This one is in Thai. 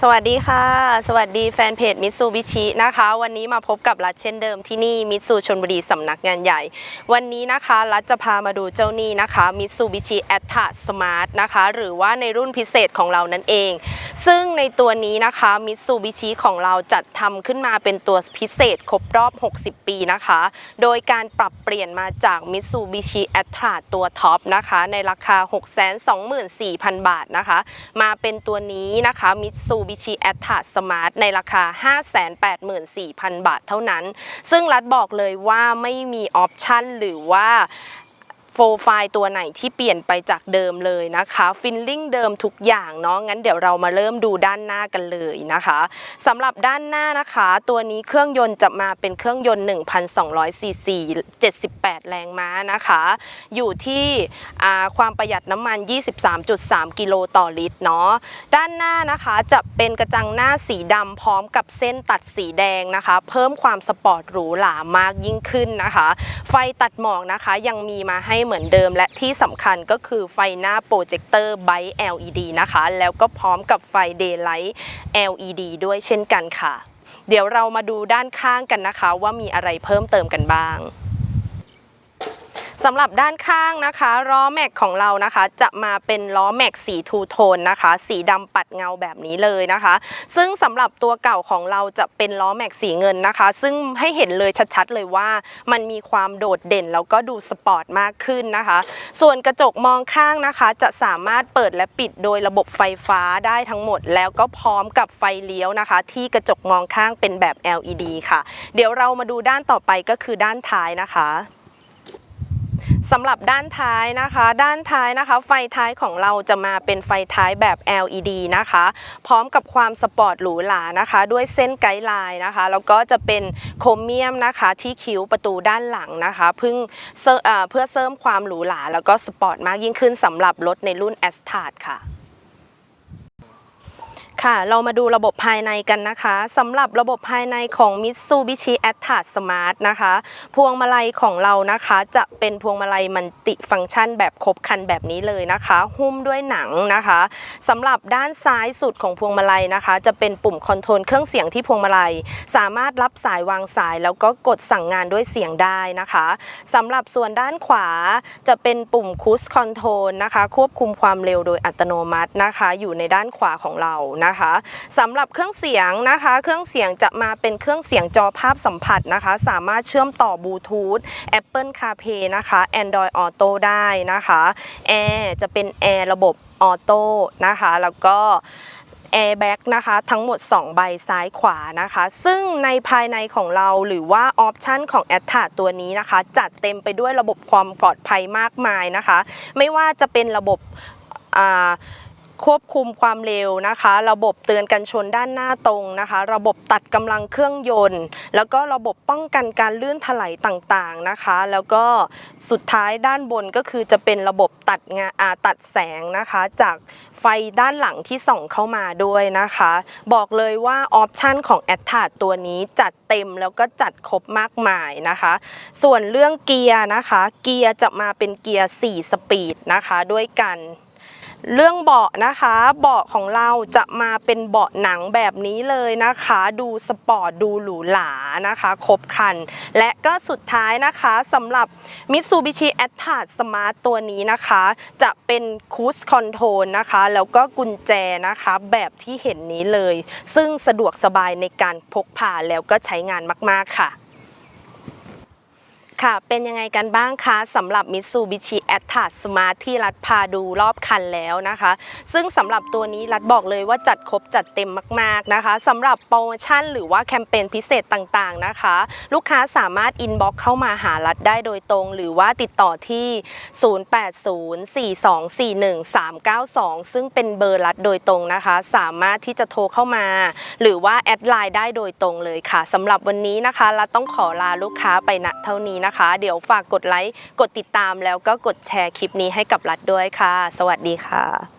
สวัสดีค่ะ สวัสดีแฟนเพจมิตซูบิชินะคะ วันนี้มาพบกับรัฐเช่นเดิมที่นี่มิตซูชนบุรีสำนักงานใหญ่ วันนี้นะคะรัฐจะพามาดูเจ้านี่นะคะมิตซูบิชิแอตตาสมาร์ทนะคะ หรือว่าในรุ่นพิเศษของเรานั่นเอง ซึ่งในตัวนี้นะคะมิตซูบิชิของเราจัดทำขึ้นมาเป็นตัวพิเศษครบรอบ 60 ปีนะคะ โดยการปรับเปลี่ยนมาจากมิตซูบิชิแอตตาตัวท็อปนะคะ ในราคา 624,000 บาทนะคะ มาเป็นตัวนี้นะคะมิตซูบิชิแอตตาสมาร์ทในราคา 584,000 บาทเท่านั้น ซึ่งรัฐบอกเลยว่าไม่มีออปชั่นหรือว่า โฟร์ไฟล์ตัวไหนที่เปลี่ยนไปจากเดิมเลยนะคะฟิลลิ่งเดิมทุกอย่างเนาะงั้นเดี๋ยวเรามาเริ่มดูด้านหน้ากันเลยนะคะสำหรับด้านหน้านะคะ ตัวนี้เครื่องยนต์จะมาเป็นเครื่องยนต์1,200ซีซี78 แรงม้านะคะ อยู่ที่ความประหยัดน้ำมัน 23.3 กิโลต่อลิตรเนาะด้านหน้านะคะจะเป็นกระจังหน้าสีดำพร้อมกับเส้นตัดสีแดงนะคะ เพิ่มความสปอร์ตหรูหรามากยิ่งขึ้นนะคะ ไฟตัดหมอกนะคะยังมีมาให้เหมือนเดิม และที่สำคัญก็คือไฟหน้าโปรเจคเตอร์ไบ LED นะคะ แล้วก็พร้อมกับไฟ Daylight LED ด้วยเช่นกันค่ะ เดี๋ยวเรามาดูด้านข้างกันนะคะ ว่ามีอะไรเพิ่มเติมกันบ้าง สำหรับด้านข้างนะคะล้อแม็กของเรานะคะ จะมาเป็นล้อแม็กสีทูโทนนะคะ สีดำปัดเงาแบบนี้เลยนะคะ ซึ่งสำหรับตัวเก่าของเราจะเป็นล้อแม็กสีเงินนะคะ ซึ่งให้เห็นเลยชัดๆเลยว่ามันมีความโดดเด่นแล้วก็ดูสปอร์ตมากขึ้นนะคะ ส่วนกระจกมองข้างนะคะ จะสามารถเปิดและปิดโดยระบบไฟฟ้าได้ทั้งหมด แล้วก็พร้อมกับไฟเลี้ยวนะคะ ที่กระจกมองข้างเป็นแบบ LED ค่ะ เดี๋ยวเรามาดูด้านต่อไปก็คือด้านท้ายนะคะ สำหรับด้านท้ายนะคะ ด้านท้ายนะคะ ไฟท้ายของเราจะมาเป็นไฟท้ายแบบ LED นะคะ พร้อมกับความสปอร์ตหรูหรานะคะ ด้วยเส้นไกด์ไลน์นะคะแล้วก็จะเป็นโครเมียมนะคะ ที่คิ้วประตูด้านหลังนะคะเพิ่งเเอ่อเพื่อเสริมความหรูหราแล้วก็สปอร์ตมากยิ่งขึ้นสำหรับรถในรุ่น a s t a r ค่ะ ค่ะ เรามาดูระบบภายในกันนะคะสำหรับระบบภายในของ Mitsubishi a t t a s Smart นะคะ พวงมาลัยของเรานะคะจะเป็นพวงมาลัยมันติฟังก์ชันแบบครบคันแบบนี้เลยนะคะ หุ้มด้วยหนังนะคะสำหรับด้านซ้ายสุดของพวงมาลัยนะคะ จะเป็นปุ่มคอนโทรลเครื่องเสียงที่พวงมาลัย สามารถรับสายวางสาย แล้วก็กดสั่งงานด้วยเสียงได้นะคะสำหรับส่วนด้านขวาจะเป็นปุ่มคูสคอนโทรลนะคะ ควบคุมความเร็วโดยอัตโนมัตินะคะ อยู่ในด้านขวาของเรานะคะสำหรับเครื่องเสียงนะคะ เครื่องเสียงจะมาเป็นเครื่องเสียงจอภาพสัมผัสนะคะ สามารถเชื่อมต่อบลูทูธ Apple CarPlay นะคะ Android Auto ได้นะคะแอร์จะเป็นแอร์ระบบออโต้นะคะ แล้วก็แอร์แบ็กนะคะทั้งหมด 2 ใบซ้ายขวานะคะ ซึ่งในภายในของเราหรือว่าออปชันของ a t t a ตัวนี้นะคะ จัดเต็มไปด้วยระบบความปลอดภัยมากมายนะคะ ไม่ว่าจะเป็นระบบ ควบคุมความเร็วนะคะ ระบบเตือนกันชนด้านหน้าตรงนะคะ ระบบตัดกำลังเครื่องยนต์ แล้วก็ระบบป้องกันการลื่นถลายต่างๆนะคะ แล้วก็สุดท้ายด้านบนก็คือจะเป็นระบบตัดงาตัดแสงนะคะ จากไฟด้านหลังที่ส่องเข้ามาด้วยนะคะ บอกเลยว่าออปชันของ a t t a ตัวนี้จัดเต็มแล้วก็จัดครบมากมายนะคะ ส่วนเรื่องเกียร์นะคะ เกียร์จะมาเป็นเกียร์ 4 สปีดนะคะ ด้วยกัน เรื่องเบาะนะคะเบาะของเราจะมาเป็นเบาะหนังแบบนี้เลยนะคะ ดูสปอร์ตดูหรูหรานะคะครบคัน และก็สุดท้ายนะคะสำหรับ Mitsubishi a t t a Smart ตัวนี้นะคะ จะเป็นคูสคอนโทรลนะคะ แล้วก็กุญแจนะคะ แบบที่เห็นนี้เลย ซึ่งสะดวกสบายในการพกพาแล้วก็ใช้งานมาก ๆ ค่ะ ค่ะ เป็นยังไงกันบ้างคะสำหรับ Mitsubishi a t t a Smart ที่รัฐพาดูรอบคันแล้วนะคะ ซึ่งสำหรับตัวนี้รัฐบอกเลยว่าจัดครบจัดเต็มมากๆนะคะสำหรับโปรโมชั่นหรือว่าแคมเปญพิเศษต่างๆนะคะ ลูกค้าสามารถอินบ็อกเข้ามาหารัฐได้โดยตรง หรือว่าติดต่อที่ 0804241392 ซึ่งเป็นเบอร์รัฐโดยตรงนะคะ สามารถที่จะโทรเข้ามา หรือว่าแอดไลน์ได้โดยตรงเลยค่ะสำหรับวันนี้นะคะรัฐต้องขอลาลูกค้าไปณเท่านี้นะนะคะ เดี๋ยวฝากกดไลค์ กดติดตามแล้วก็กดแชร์คลิปนี้ให้กับรัฐด้วยค่ะ สวัสดีค่ะ